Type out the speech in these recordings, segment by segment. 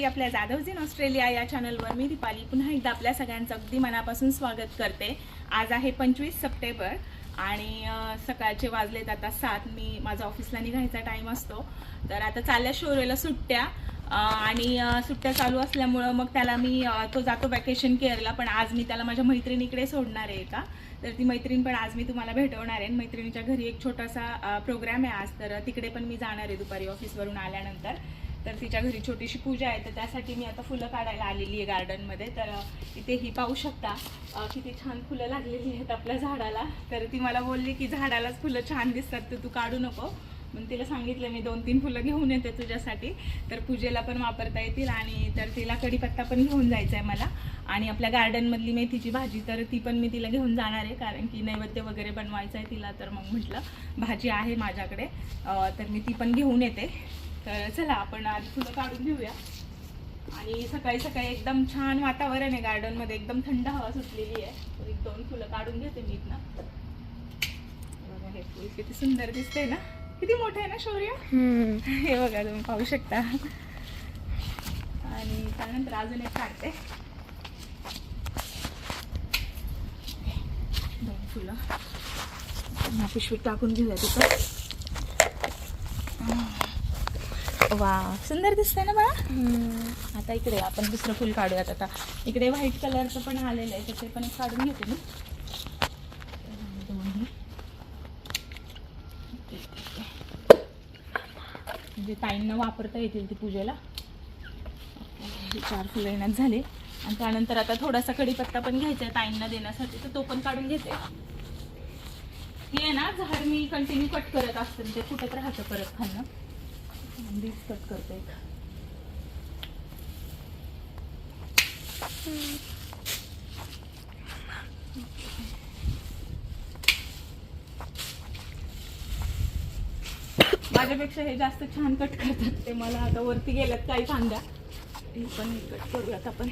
मंडळी आपल्या जाधवजीन ऑस्ट्रेलिया या चॅनलवर मी दीपाली पुन्हा एकदा आपल्या सगळ्यांचं अगदी मनापासून स्वागत करते. आज आहे पंचवीस सप्टेंबर आणि सकाळचे वाजलेत आता सात. मी माझा ऑफिसला निघायचा टाईम असतो. तर आता चालल्या शोरेला सुट्ट्या आणि सुट्ट्या चालू असल्यामुळं मग त्याला मी तो जातो वॅकेशन केअरला पण आज मी त्याला माझ्या मैत्रिणीकडे सोडणार आहे का? तर ती मैत्रीण पण आज मी तुम्हाला भेटवणार आहे. मैत्रिणीच्या घरी एक छोटासा प्रोग्राम आहे आज. तर तिकडे पण मी जाणार आहे दुपारी ऑफिसवरून आल्यानंतर. तर तिच्या घरी छोटीशी पूजा आहे तर त्यासाठी मी आता फुलं काढायला आलेली आहे गार्डनमध्ये तर इथे ही पाहू शकता किती छान फुलं लागलेली आहेत आपल्या झाडाला. तर ती मला बोलली की झाडालाच फुलं छान दिसतात तर तू काढू नको. मग तिला सांगितलं मी दोन तीन फुलं घेऊन येते तुझ्यासाठी. तर पूजेला पण वापरता येतील आणि तर तिला कढीपत्ता पण घेऊन जायचा आहे मला. आणि आपल्या गार्डनमधली मेथीची भाजी तर ती पण मी तिला घेऊन जाणार आहे कारण की नैवेद्य वगैरे बनवायचं आहे तिला. तर मग म्हटलं भाजी आहे माझ्याकडे. तर मी ती पण घेऊन येते. तर चला आपण आज फुलं काढून घेऊया. आणि सकाळी सकाळी एकदम छान वातावरण आहे गार्डनमध्ये एकदम थंड हवा सुटलेली आहे. एक दोन फुलं काढून घेते मी इथनं. बघा हे फुल किती सुंदर दिसतंय ना. किती मोठं आहे ना शौर्य? हे बघा तुम्ही पाहू शकता. आणि त्यानंतर अजून एक काढते. दोन फुलं. ह्या पिशवीत टाकून घेऊया तिथं. वा सुंदर दिसतंय ना बाळा? आता इकडे आपण दुसरं फुल काढूयात आता. इकडे व्हाईट कलरचं पण आलेलं आहे तर ते पण एक काढून घेते मी. म्हणजे ताईंना वापरता येतील ती पूजेला. चार फुलं येण्यात झाले. आणि त्यानंतर आता थोडासा कढीपत्ता पण घ्यायचा आहे ताईंना देण्यासाठी तर तो पण काढून घेते. हे ना झाड मी कंटिन्यू कट करत असते ते फुटत राहतं परत खाल्लं बीज कट करते. एक माझ्यापेक्षा हे जास्त छान कट करतात ते. मला आता वरती गेल्यात काही फांद्या. हे पण कट करूयात आपण.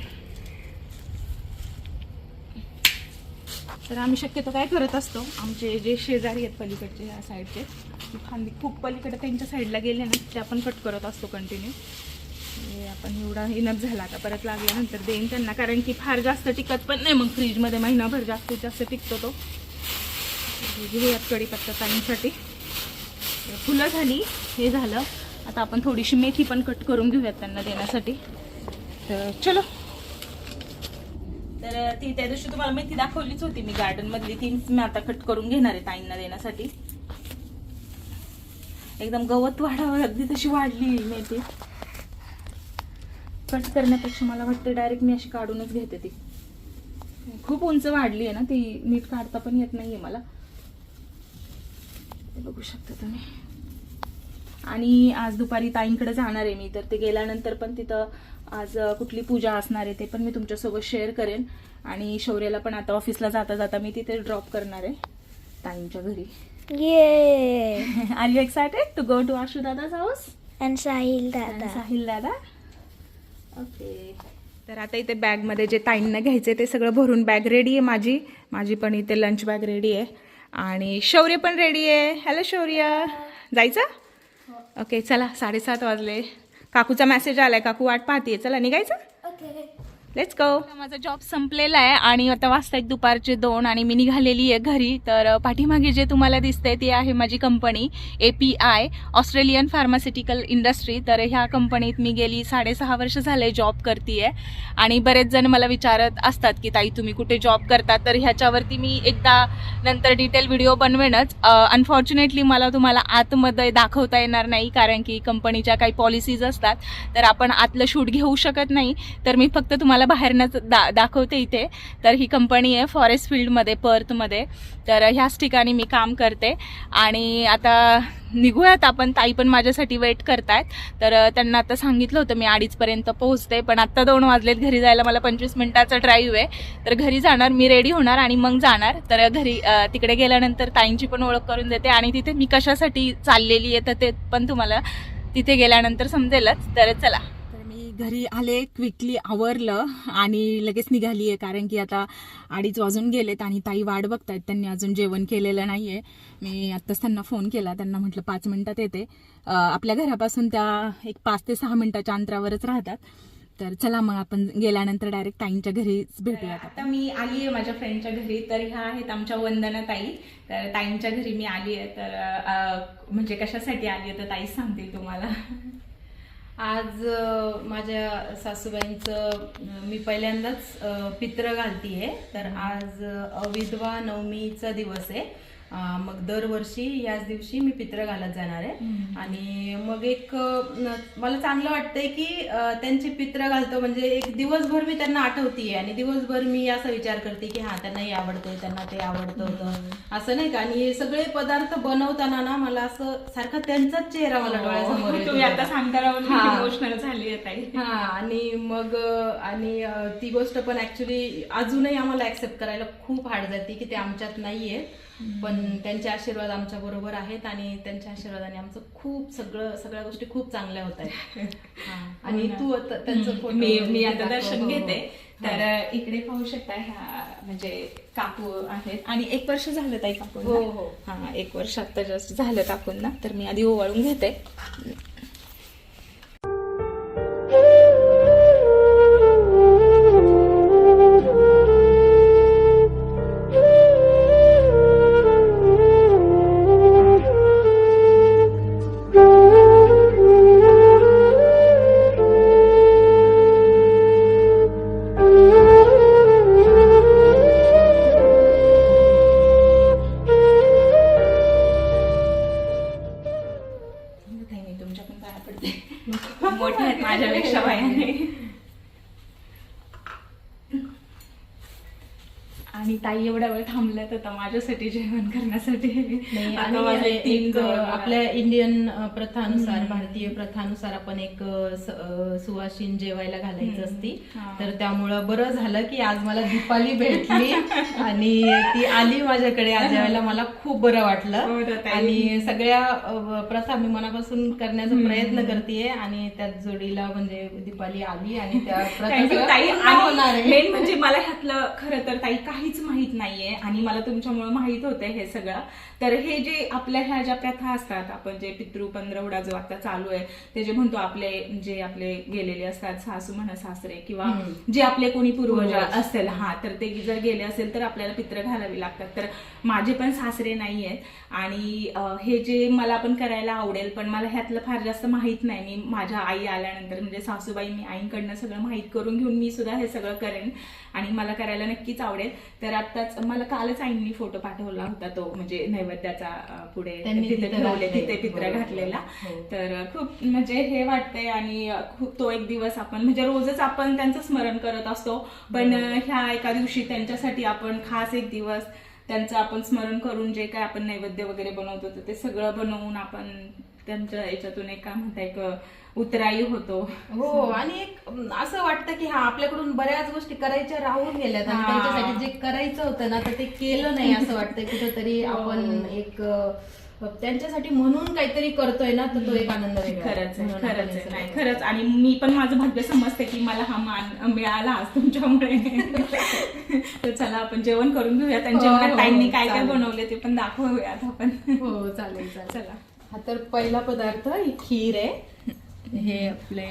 तर आम्ही शक्यतो काय करत असतो आमचे जे शेजारी आहेत पलीकडचे ह्या साईडचे ती फांदी खूप पलीकडे त्यांच्या साईडला गेले ना ते आपण कट करत असतो कंटिन्यू आपण एवढा इनफ झाला आता परत लागल्यानंतर देईन त्यांना कारण की फार जास्त टिकत पण नाही मग फ्रीजमध्ये महिनाभर जास्तीत जास्त टिकतो तो. घेऊयात कढीपत्ता ताईंसाठी. फुलं झाली हे झालं. आता आपण थोडीशी मेथी पण कट करून घेऊयात त्यांना देण्यासाठी. तर चलो तर ती त्या दिवशी तुम्हाला मेथी दाखवलीच होती मी गार्डन मधली ती मी आता कट करून घेणार आहे ताईंना देण्यासाठी. एकदम गवत वाढावं अगदी तशी वाढली मेथी कट करण्यापेक्षा मला वाटतं डायरेक्ट मी अशी काढूनच घेते ती. खूप उंच वाढली आहे ना ती नीट काढता पण येत नाहीये मला. ते बघू शकता तुम्ही. आणि आज दुपारी ताईंकडे जाणार आहे मी. तर ते गेल्यानंतर पण तिथं आज कुठली पूजा असणार आहे ते पण मी तुमच्यासोबत शेअर करेन. आणि शौर्याला पण आता ऑफिसला जाता जाता मी तिथे ड्रॉप करणार आहे ताईंच्या घरी. Yay! Are you excited to go to Ashu Dada's house Sahil आणि Dada. साहिल दादा? ओके तर आता इथे बॅगमध्ये जे ताईंना घ्यायचे ते सगळं भरून बॅग रेडी आहे माझी. माझी पण इथे लंच बॅग रेडी आहे. आणि शौर्य पण रेडी आहे. हॅलो शौर्य. जायचं? ओके चला साडेसात वाजले. काकूचा मेसेज आलाय. काकू वाट पाहते चला निघायचं? Okay. लेट्स गो माझा जॉब संपलेला आहे आणि आता वाजता एक दुपारचे दोन आणि मी निघालेली आहे घरी. तर पाठीमागे जे तुम्हाला दिसतंय ती आहे माझी company A P I Australian pharmaceutical industry तर ह्या कंपनीत मी गेली साडेसहा वर्ष झाले जॉब करते आणि बरेच जण मला विचारत असतात की ताई तुम्ही कुठे जॉब करता? तर ह्याच्यावरती मी एकदा नंतर डिटेल व्हिडिओ बनवेनच. अनफॉर्च्युनेटली मला तुम्हाला आतमध्ये दाखवता येणार नाही कारण की कंपनीच्या काही पॉलिसीज असतात. तर आपण आतलं शूट घेऊ शकत नाही. तर मी फक्त तुम्हाला बाहेरनंच दा दाखवते इथे. तर ही कंपनी आहे फॉरेस्ट फील्डमध्ये पर्थमध्ये तर ह्याच ठिकाणी मी काम करते. आणि आता निघूयात आपण. ताई पण माझ्यासाठी वेट करतायत. तर त्यांना आता सांगितलं होतं मी अडीचपर्यंत पोहोचते. पण आत्ता दोन वाजलेत. घरी जायला मला पंचवीस मिनिटाचा ड्राईव्ह आहे. तर घरी जाणार मी रेडी होणार आणि मग जाणार. तर घरी तिकडे गेल्यानंतर ताईंची पण ओळख करून देते. आणि तिथे मी कशासाठी चाललेली आहे तर ते पण तुम्हाला तिथे गेल्यानंतर समजेलच. तर चला. घरी आले क्विकली आवरलं आणि लगेच निघाली आहे कारण की आता अडीच वाजून गेलेत आणि ताई वाट बघतायत. त्यांनी अजून जेवण केलेलं नाहीये. मी आत्ताच त्यांना फोन केला. त्यांना म्हटलं पाच मिनिटात येते. आपल्या घरापासून त्या एक पाच ते सहा मिनिटाच्या अंतरावरच राहतात. तर चला मग आपण गेल्यानंतर डायरेक्ट ताईंच्या घरीच भेटूयात आता मी आली आहे माझ्या फ्रेंडच्या घरी. तर ह्या आहेत आमच्या वंदना ताई. तर ताईंच्या घरी मी आली आहे तर म्हणजे कशासाठी आली आहे तर ताईच सांगतील तुम्हाला. आज माझ्या सासूबाईंचं मी पहिल्यांदाच पित्र घालतीये. तर आज अ, विधवा नवमीचा दिवस आहे. मग दरवर्षी याच दिवशी मी पित्र घालत जाणार आहे. आणि मग एक मला चांगलं वाटतंय की त्यांचे पित्र घालतो म्हणजे एक दिवसभर मी त्यांना आठवतीये आणि दिवसभर मी असा विचार करते की हा त्यांना हे आवडतंय त्यांना ते आवडतं होतं. असं नाही का? आणि हे सगळे पदार्थ बनवताना ना मला असं सारखा त्यांचाच चेहरा मला डोळ्यासमोर हो, आता. सांगताना. इमोशनल झाली हा आणि मग आणि ती गोष्ट पण ऍक्च्युली अजूनही आम्हाला ऍक्सेप्ट करायला खूप हार्ड जाते की ते आमच्यात नाहीये. पण त्यांचे आशीर्वाद आमच्या बरोबर आहेत आणि त्यांच्या आशीर्वादाने आमचं खूप सगळं सगळ्या गोष्टी खूप चांगल्या होत आहेत. हा. आणि तू आता त्यांचं मी मी आता. दर्शन हो, हो. घेते. तर इकडे पाहू शकता ह्या म्हणजे काकू आहेत. आणि एक वर्ष झालं ताई काकू हो, हो. हा एक वर्ष आता जस्ट झालं काकून. ना तर मी आधी ओवाळून घेते. थांबल्यात आता माझ्यासाठी जेवण करण्यासाठी एक. आपल्या इंडियन प्रथानुसार भारतीय प्रथानुसार आपण एक सुवासीन जेवायला घालायचं असती हा. तर त्यामुळं बरं झालं की आज मला दीपाली भेटली आणि ती आली माझ्याकडे आज जेवायला मला खूप बरं हो वाटलं ताई. आणि सगळ्या प्रथा मी मनापासून करण्याचा प्रयत्न करतेय आणि त्यात जोडीला म्हणजे दीपाली आली आणि त्या प्रथा होणार. मेन म्हणजे मला ह्यातलं खरं तर ताई काहीच माहीत नाहीये आणि मला तुमच्यामुळे माहीत होतंय हे सगळं. तर हे जे आपल्या ह्या ज्या प्रथा असतात आपण जे पितृ पंधरवडा जो आता चालू आहे ते जे म्हणतो आपले जे आपले गेलेले असतात सासू म्हणा सासरे किंवा जे आपले कोणी पूर्वज असेल हा तर ते जर गेले असेल तर आपल्याला पित्र घालावी लागतात. तर माझे पण सासरे नाही आहेत आणि हे जे मला पण करायला आवडेल पण मला ह्यातलं फार जास्त माहीत नाही. मी माझ्या आई आल्यानंतर म्हणजे सासूबाई मी आईंकडनं सगळं माहीत करून घेऊन मी सुद्धा हे सगळं करेन आणि मला करायला नक्कीच आवडेल. तर आत्ताच मला कालच आईंनी फोटो पाठवला होता तो म्हणजे नैवेद्याचा पुढे तिथे ठेवले. तिथे पित्र. घातलेला हो. तर खूप म्हणजे हे वाटतंय आणि खूप तो एक दिवस आपण म्हणजे रोजच आपण त्यांचं स्मरण करत असतो पण ह्या एका दिवशी त्यांच्यासाठी आपण खास एक दिवस त्यांचं आपण स्मरण करून जे काय आपण नैवेद्य वगैरे बनवतो ते सगळं बनवून आपण त्यांच्या याच्यातून एक काय म्हणता एक उतराई होतो हो आणि एक असं वाटतं की हा आपल्याकडून बऱ्याच गोष्टी करायच्या राहून गेल्यात आणि हा. त्यांच्यासाठी जे करायचं होतं ना तर ते केलं नाही असं वाटतं कुठेतरी हो. आपण एक अ, त्यांच्यासाठी म्हणून काहीतरी करतोय ना तर तो एक आनंद वेगळा. खरंच आहे म्हणून खरंच आहे नाही खरंच आणि मी पण माझं भाग्य समजते की मला हा मान मिळाला आज तुमच्यामुळे तर चला आपण जेवण करून घेऊया त्यांच्या हो, हो, ताईंनी काय काय चालेल. बनवले ते पण दाखवूयात आपण हो चालेल चालेल चला हा तर पहिला पदार्थ ही खीर आहे. हे आपले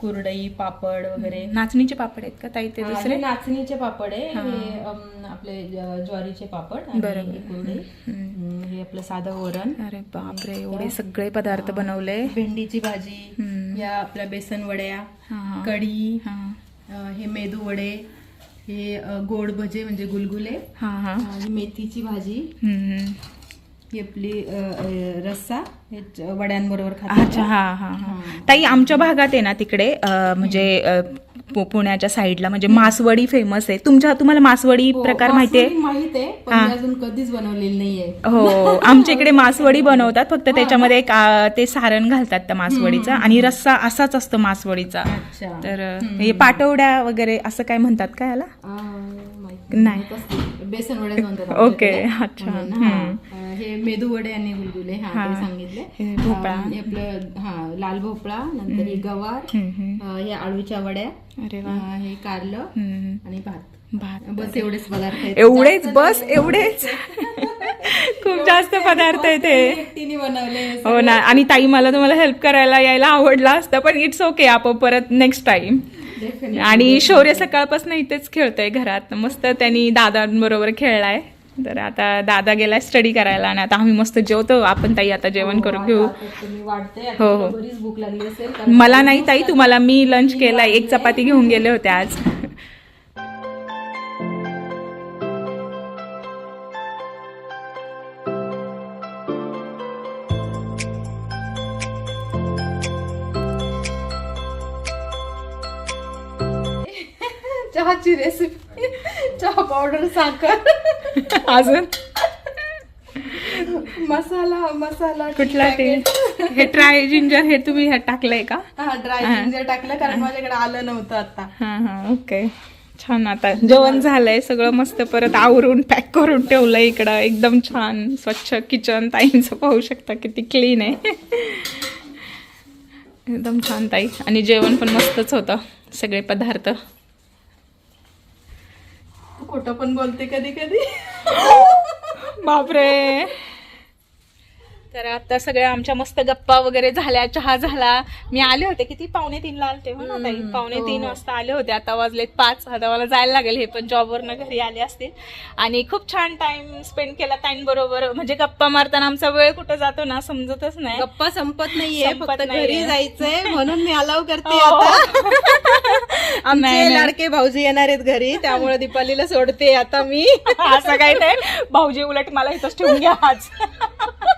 कुरडई पापड वगैरे. नाचणीचे पापड आहेत का ताई ते दुसरे? नाचणीचे पापड आहे. हा. आपले ज्वारीचे पापड बरोबर. ही कुरडई. हे आपलं साधं वरण. अरे बापरे एवढे सगळे पदार्थ बनवले. भेंडीची भाजी. या आपल्या बेसन वड्या. कढी हा. हे मेदू वडे हे गोड भजे म्हणजे गुलगुले हा हा. ही मेथीची भाजी. ही आपली रस्सा वड्यांबरोबर अच्छा हा हा हा. ताई आमच्या भागात आहे ना तिकडे म्हणजे पुण्याच्या साईडला म्हणजे मासवडी फेमस आहे. तुमच्या तुम्हाला मासवडी हो, प्रकार माहितीये माहीत आहे हा. अजून कधीच बनवलेली नाहीये. हो आमच्या इकडे मासवडी बनवतात फक्त त्याच्यामध्ये एक ते सारण घालतात त्या मासवडीचा आणि रस्सा असाच असतो मासवडीचा. तर हे पाटवड्या वगैरे असं काय म्हणतात का याला? नाही. बेसन म्हणतात ओके. अच्छा. हा. मेदू वडे आणि गुलगुले हा. ते सांगितले. भोपळा. हे आपलं हा लाल भोपळा नंतर हे गवार हे आळूच्या वड्या हे कारलं. आणि भात. भात. बस एवढेच पदार्थ एवढेच बस. एवढेच. खूप जास्त पदार्थ आहे ते एकटीने बनवले हे ना. आणि ताई मला तुम्हाला हेल्प करायला यायला आवडला असतं पण इट्स ओके आपण परत नेक्स्ट टाइम. आणि शौर्य सकाळपासून इथेच खेळतोय घरात. मस्त त्यांनी दादांबरोबर खेळलाय. तर आता दादा गेलाय स्टडी करायला आणि आता आम्ही मस्त जेवतो. आपण ताई आता जेवण करून घेऊ. हो, हो. बरीच भूक लागली असेल कारण मला नाही ताई तुम्हाला मी लंच केलाय एक चपाती घेऊन गेले होते आज. चहाची रेसिपी चहा पावडर साखर. अजून? मसाला मसाला कुठला ते? हे ट्राय जिंजर हे तुम्ही ह्यात टाकलंय का? हा ड्राय जिंजर टाकलं कारण माझ्याकडे आलं नव्हतं आता. हा हा ओके छान आता. जेवण झालंय सगळं मस्त परत आवरून पॅक करून ठेवलंय इकडं. एकदम छान स्वच्छ किचन ताईंचं पाहू शकता किती क्लीन आहे. एकदम छान ताई. आणि जेवण पण मस्तच होतं सगळे पदार्थ. खोटं पण बोलते कधी कधी. बापरे. तर आता सगळ्या आमच्या मस्त गप्पा वगैरे झाल्या चहा झाला. मी आले होते किती? पावणे तीनला आलते हो ना ताई? पावणे तीन वाजता आले होते. आता वाजलेत पाच. आता मला जायला लागेल हे पण जॉबवरनं घरी आले असतील. आणि खूप छान टाइम स्पेंड केला ताईंबरोबर. म्हणजे गप्पा मारताना आमचा वेळ कुठं जातो ना समजतच नाही. गप्पा संपत नाहीये फक्त. घरी जायचंय म्हणून मी अलाव करते हो. आता. आमचे. लाडके भाऊजी येणार आहेत घरी त्यामुळे दीपालीला सोडते आता मी. असं काही नाही भाऊजी उलट मला इथंच ठेवून घ्या आज.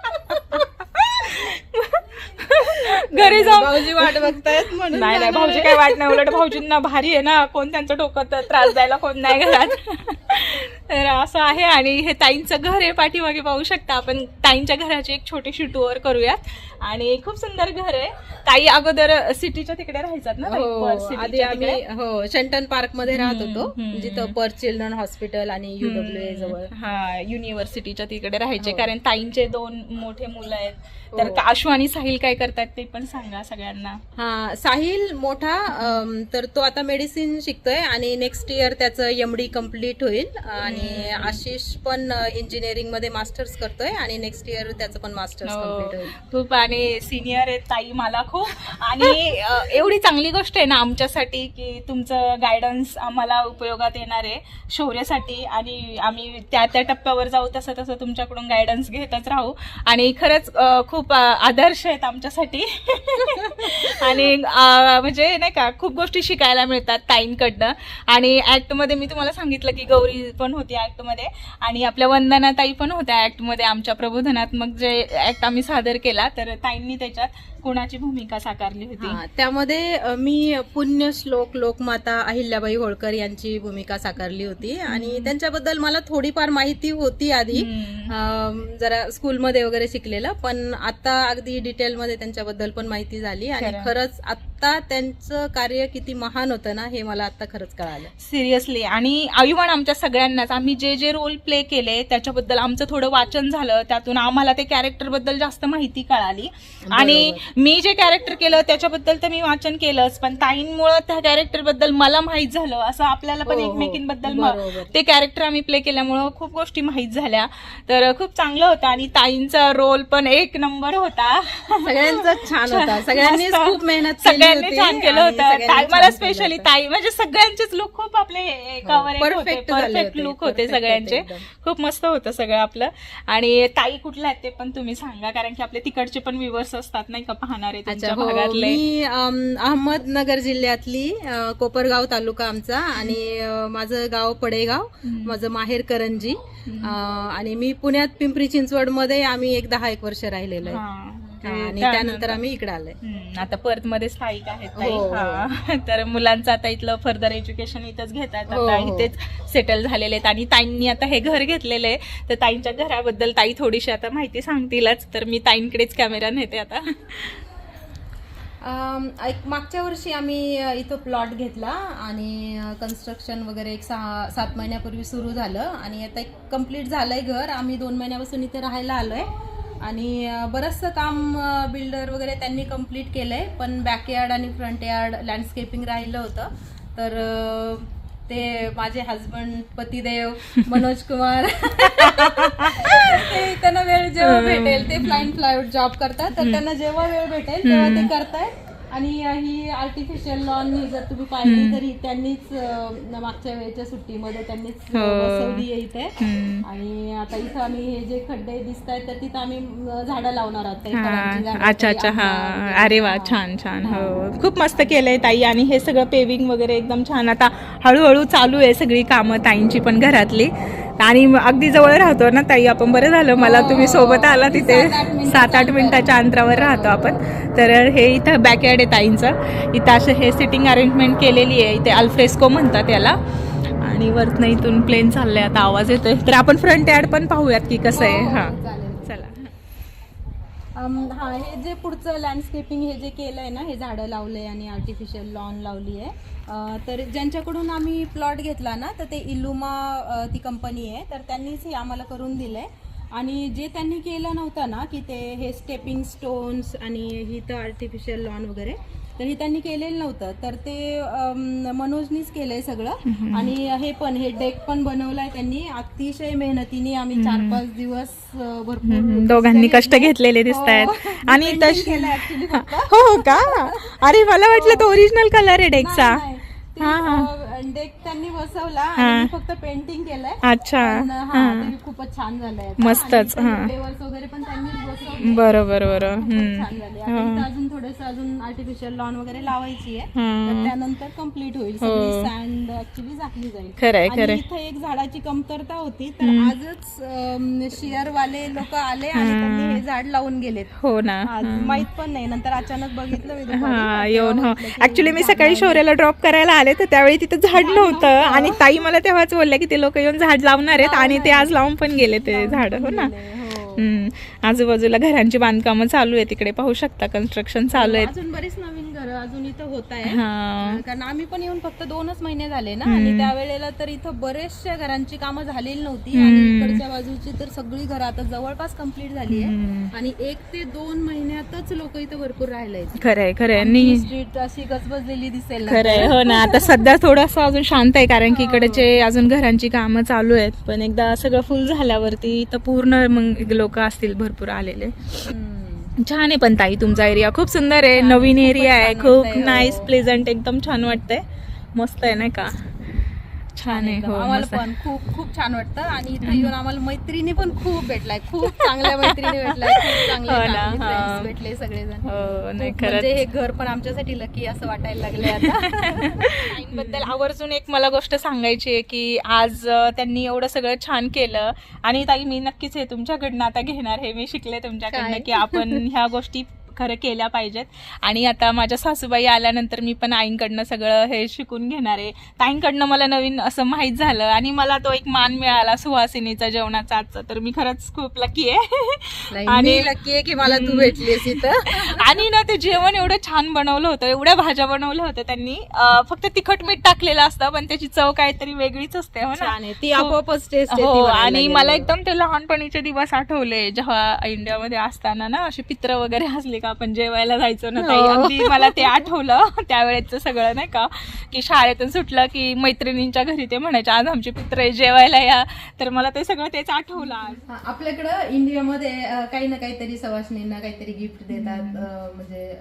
घरी जाऊन भाऊजी वाट बघतायत म्हणून नाही नाही भाऊजी. काय वाट नाही उलट भाऊजींना भारी आहे ना कोण त्यांचं डोकं तर त्रास द्यायला कोण नाही घरात तर असं आहे आणि हे ताईंचं घर आहे पाठीमागे पाहू शकता आपण ताईंच्या घराची एक छोटीशी टूर करूयात आणि खूप सुंदर घर आहे ताई अगोदर सिटीच्या तिकडे राहायच्यात ना ताई? हो आधी आम्ही. हो शंटन पार्कमध्ये राहत होतो हम्म. जिथं पर चिल्ड्रन हॉस्पिटल आणि युडब्ल्यू ए जवळ हा युनिव्हर्सिटीच्या तिकडे राहायचे हो. कारण ताईंचे दोन मोठे मुलं आहेत तर हो. आशु आणि साहिल काय करतात ते पण सांगा सगळ्यांना हा साहिल मोठा अम, तर तो आता मेडिसिन शिकतोय आणि नेक्स्ट इयर त्याचं एम डी कंप्लीट होईल आणि आशिष पण इंजिनिअरिंगमध्ये मास्टर्स करतोय आणि नेक्स्ट इयर त्याचं पण मास्टर्स हो. कंप्लीट होईल. खूप आणि सिनियर आहेत ताई मला खूप. आणि अ, एवढी चांगली गोष्ट आहे ना आमच्यासाठी की तुमचं गायडन्स आम्हाला उपयोगात येणार आहे शौर्यासाठी. आणि आम्ही त्या त्या टप्प्यावर जाऊ तसं तसं तुमच्याकडून गायडन्स घेतच राहू. आणि खरंच अ, खूप अ, आदर्श आहेत आमच्यासाठी. आणि अ, म्हणजे नाही का खूप गोष्टी शिकायला मिळतात ताईंकडनं. आणि ऍक्टमध्ये मी तुम्हाला सांगितलं की गौरी पण होती. ऍक्टमध्ये आणि आपल्या वंदना ताई पण होत्या ऍक्टमध्ये आमच्या प्रबोधनात्मक जे ऍक्ट आम्ही सादर केला तर ताईंनी त्याच्यात कुणाची भूमिका साकारली होती? हा, त्यामध्ये मी पुण्य श्लोक लोकमाता अहिल्याबाई होळकर यांची भूमिका साकारली होती. आणि त्यांच्याबद्दल मला थोडीफार माहिती होती आधी. जरा स्कूलमध्ये वगैरे शिकलेलं पण आता अगदी डिटेलमध्ये त्यांच्याबद्दल पण माहिती झाली. आणि खरं. खरंच आता त्यांचं कार्य किती महान होतं ना हे मला आता खरंच कळालं. सिरियसली. आणि इव्हन आमच्या सगळ्यांनाच आम्ही जे जे रोल प्ले केले त्याच्याबद्दल आमचं थोडं वाचन झालं त्यातून आम्हाला ते कॅरेक्टरबद्दल जास्त माहिती कळाली. आणि मी जे कॅरेक्टर केलं त्याच्याबद्दल तर मी वाचन केलंच पण ताईंमुळं त्या कॅरेक्टरबद्दल मला माहीत झालं असं आपल्याला पण हो, हो. एकमेकींबद्दल. ते कॅरेक्टर आम्ही प्ले केल्यामुळं खूप गोष्टी माहीत झाल्या तर खूप चांगलं होतं आणि ताईंचा रोल पण एक नंबर होता सगळ्यांचं छान होता सगळ्यांनीच मस्त. खूप मेहनत सगळ्यांनी छान केलं होतं सगळ्यांनी ताई मला स्पेशली. ताई म्हणजे सगळ्यांचेच लुक खूप आपले एकावर एक होते perfect झाले परफेक्ट. लुक होते सगळ्यांचे. खूप मस्त होतं सगळं आपलं आणि ताई कुठल्या आहेत ते पण तुम्ही सांगा कारण की आपले तिकडचे पण व्ह्युअर्स असतात नाही का पाहणारे अच्छा तुमच्या हो. भागातले. मी अम, अहमदनगर जिल्ह्यातली अ, कोपरगाव तालुका आमचा आणि अ, माझं गाव पडेगाव माझं माहेर करंजी. अ, आणि मी पुण्यात पिंपरी चिंचवडमध्ये आम्ही एक दहा एक वर्ष राहिलेलो आहे. हा. आणि त्यानंतर- आम्ही इकडे आलोय. आता परत मध्ये स्थायिक आहेत हो, हो. तर मुलांचं आता इथलं फर्दर एज्युकेशन इथंच घेतात. हो, आता. इथेच सेटल झालेले आहेत. आणि ताईंनी आता हे घर घेतलेलं आहे. तर ताईंच्या घराबद्दल ताई थोडीशी आता माहिती सांगतीलच. तर मी ताईंकडेच कॅमेरा नेते आता. एक मागच्या वर्षी आम्ही इथं प्लॉट घेतला आणि कन्स्ट्रक्शन वगैरे एक सहा सात महिन्यापूर्वी सुरू झालं. आणि आता एक कंप्लीट झालंय घर. आम्ही दोन महिन्यापासून इथे राहायला आलोय. आणि बरंचसं काम बिल्डर वगैरे त्यांनी कंप्लीट केलंय. पण बॅकयार्ड आणि फ्रंट यार्ड लँडस्केपिंग राहिलं होतं. तर ते माझे हजबंड पतिदेव मनोज कुमार ते त्यांना वेळ जेव्हा भेटेल ते फ्लाईन फ्लायवूड जॉब करतात. तर त्यांना जेव्हा वेळ भेटेल तेव्हा ते करताय आणि ही आर्टिफिशियल लॉन जर तुम्ही पाहिली तरी त्यांनीच मागच्या वेळेच्या सुट्टीमध्ये त्यांनीच बसवली आहे इथे. आणि आता इथं आम्ही हे जे खड्डे दिसत आहेत तर तिथं आम्ही झाडं लावणार आहोत. अच्छा अच्छा. हा. अरे वा छान छान. हो. खूप मस्त केलंय ताई. आणि हे सगळं पेविंग वगैरे एकदम छान. आता हळूहळू चालू आहे सगळी कामं ताईंची पण घरातली. आणि मग अगदी जवळ राहतो ना ताई आपण बरं झालं. मला तुम्ही सोबत आला तिथे सात आठ मिनिटाच्या अंतरावर राहतो आपण. तर हे इथं बॅकयार्ड आहे ताईंचं. इथं असं हे सिटिंग अरेंजमेंट केलेली आहे. इथे अल्फ्रेस्को म्हणतात याला. आणि वरनं इथून प्लेन चाललंय. आता आवाज येतोय. तर आपण फ्रंट यार्ड पण पाहूयात की कसं आहे. हो, हा हे जे पुढचं लँडस्केपिंग हे जे केलं आहे ना हे झाडं लावलं आहे आणि आर्टिफिशियल लॉन लावली आहे. तर ज्यांच्याकडून आम्ही प्लॉट घेतला ना तर ते इलुमा ती कंपनी आहे. तर त्यांनीच हे आम्हाला करून दिलंय. आणि जे त्यांनी केलं नव्हतं ना की ते हे स्टेपिंग स्टोन्स आणि ही तर आर्टिफिशियल लॉन वगैरे तर हे त्यांनी केलेलं नव्हतं. तर ते मनोजनीच केलंय सगळं. आणि हे पण हे डेक पण बनवलाय त्यांनी. अतिशय मेहनतीने आम्ही चार पाच दिवस भरपूर दोघांनी कष्ट घेतलेले दिसत आहेत हो. आणि. हो का? अरे मला वाटलं तो ओरिजिनल कलर आहे डेकचा. हा, हा. डेक त्यांनी बसवला हा. आणि मी फक्त पेंटिंग केलंय. अच्छा. पण, हा, हा. खूपच छान झालंय. मस्तच, हा. वगैरे पण त्यांनीच बसवले. बरोबर बरोबर. खूपच हम्म. छान झाले आता इथं अजून थोडस अजून आर्टिफिशियल लॉन वगैरे लावायची आहे. तर त्यानंतर कंप्लीट होईल. सगळी सँड ऍक्च्युली झाकली जाईल. हो. खरंय आणि खरंय. इथं एक झाडाची कमतरता होती. तर आजच शेअर वाले लोक आले आणि त्यांनी हे झाड लावून गेलेत. हो ना. आज माहीत पण नाही. नंतर अचानक बघितलं मी दुपारी, हा तर येऊन हो. म्हटलं की ऍक्च्युली मी झाड सकाळी. शौर्याला ड्रॉप करायला आले तर त्यावेळी तिथे झाड नव्हतं आणि ताई मला तेव्हाच बोलल्या की ते लोक येऊन झाड लावणार आहेत आणि ते आज लावून पण गेले ते झाड हो ना? हो. आजूबाजूला घरांची बांधकामं चालू आहे तिकडे पाहू शकता कन्स्ट्रक्शन चालू आहेत. अजून इथं होत आहे. हा. कारण आम्ही पण येऊन फक्त दोनच महिने झाले ना. आणि त्यावेळेला तर इथं बरेचशा घरांची कामं झालेली नव्हती. आणि इकडच्या बाजूची तर सगळी घरं आता जवळपास कंप्लीट झाली आहे. आणि एक ते दोन महिन्यातच लोक इथं भरपूर राहिले खरंय खरंय स्ट्रीट अशी गजबजलेली दिसेल. खरंय हो ना. आता सध्या थोडंसं अजून शांत आहे कारण की इकडचे अजून घरांची कामं चालू आहेत. पण एकदा सगळं फुल झाल्यावरती तर पूर्ण मग लोक असतील भरपूर आलेले. छान आहे पण ताई तुमचा एरिया खूप सुंदर आहे नवीन एरिया आहे खूप. नाईस प्लेझंट एकदम छान वाटतंय मस्त आहे नाही का छान आहे. हो आम्हाला मस्त. पण खूप खूप छान वाटतं. आणि इथं येऊन आम्हाला मैत्रिणी पण खूप भेटलाय. खूप चांगल्या मैत्रिणी भेटलाय. खूप चांगले हो ना, family हा. friends भेटले सगळेजण. हो नाही खूप म्हणजे हे घर पण आमच्यासाठी लकी असं वाटायला लागले आता. बद्दल आवर्जून एक मला गोष्ट सांगायची आहे की आज अ, त्यांनी एवढं सगळं छान केलं. आणि ताई मी नक्कीच हे तुमच्याकडनं आता घेणार हे. मी शिकले तुमच्याकडनं काय? की आपण ह्या गोष्टी खरं केल्या पाहिजेत. आणि आता माझ्या सासूबाई आल्यानंतर मी पण आईंकडनं सगळं हे शिकून घेणार आहे. ताईंकडनं मला नवीन असं माहीत झालं आणि मला तो एक मान मिळाला सुहासिनीचा जेवणाचा आजचा. तर मी खरंच खूप लकी आहे. आणि लकी आहे की मला तू भेटलीस इथं. आणि ना ते जेवण एवढं छान बनवलं होतं एवढ्या भाज्या बनवल्या होत्या त्यांनी. फक्त तिखट मीठ टाकलेलं असतं पण त्याची चव काहीतरी वेगळीच असते हो ना? ती आपोआपच टेस्ट हो आणि मला एकदम ते लहानपणीचे दिवस आठवले जेव्हा इंडियामध्ये असताना ना असे पित्र वगैरे असले का आपण जेवायला जायचो ना ताई. हो. अगदी मला ते आठवलं त्यावेळेचं सगळं नाही का की शाळेतून सुटलं की मैत्रिणींच्या घरी ते म्हणायचे आज आमचे पित्र जेवायला या. तर मला ते सगळं तेच आठवलं आज. आपल्याकडं इंडियामध्ये काही ना काहीतरी सवासणींना काहीतरी गिफ्ट देतात म्हणजे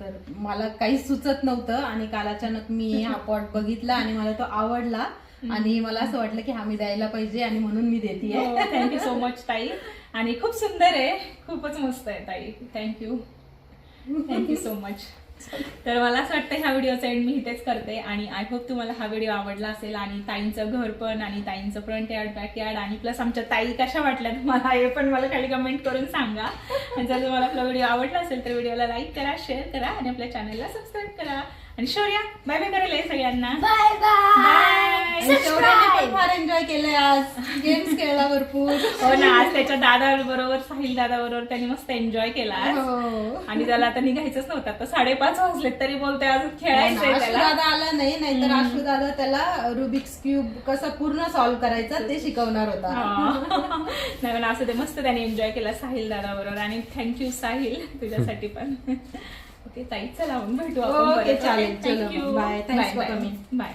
तर मला काही सुचत नव्हतं आणि काल अचानक मी हा पॉट बघितला आणि मला तो आवडला आणि मला असं वाटलं की हा मी द्यायला पाहिजे आणि म्हणून मी देते थँक्यू सो मच ताई. आणि खूप सुंदर आहे. खूपच मस्त आहे ताई. थँक्यू थँक्यू सो मच तर मला असं वाटतं ह्या व्हिडिओचा एंड मी इथेच करते आणि आय होप तुम्हाला हा व्हिडिओ आवडला असेल आणि ताईंचं घर पण आणि ताईंचं फ्रंट यार्ड बॅक यार्ड आणि प्लस आमच्या ताई कशा वाटल्या तुम्हाला हे पण मला खाली कमेंट करून सांगा. आणि जर तुम्हाला आपला व्हिडिओ आवडला असेल तर व्हिडिओला लाईक करा शेअर करा आणि आपल्या चॅनलला सबस्क्राईब करा. आणि शौर्या बाय बाय करायला आहे सगळ्यांना बाय बाय शौर्याने फार एन्जॉय केलंय आज. गेम्स खेळला भरपूर. हो ना आज त्याच्या दादा बरोबर साहिल दादा बरोबर त्यांनी मस्त एन्जॉय केला आज. हो. आणि त्याला आता निघायचंच नव्हतं. आता साडेपाच वाजले तरी बोलतोय अजून खेळायचंय आशू त्याला. दादा आला नाही नाहीतर आशू दादा त्याला रुबिक्स क्यूब कसं पूर्ण सॉल्व्ह करायचं ते शिकवणार होता. हा. नाही पण असं ते मस्त त्याने एन्जॉय केला साहिल दादा बरोबर आणि थँक्यू साहिल तुझ्यासाठी पण. ओके ताई चला भेटू आपण ओके, परत. चालेल. चलो Thank you. मग. Bye. Thanks Bye, bye. coming. Bye.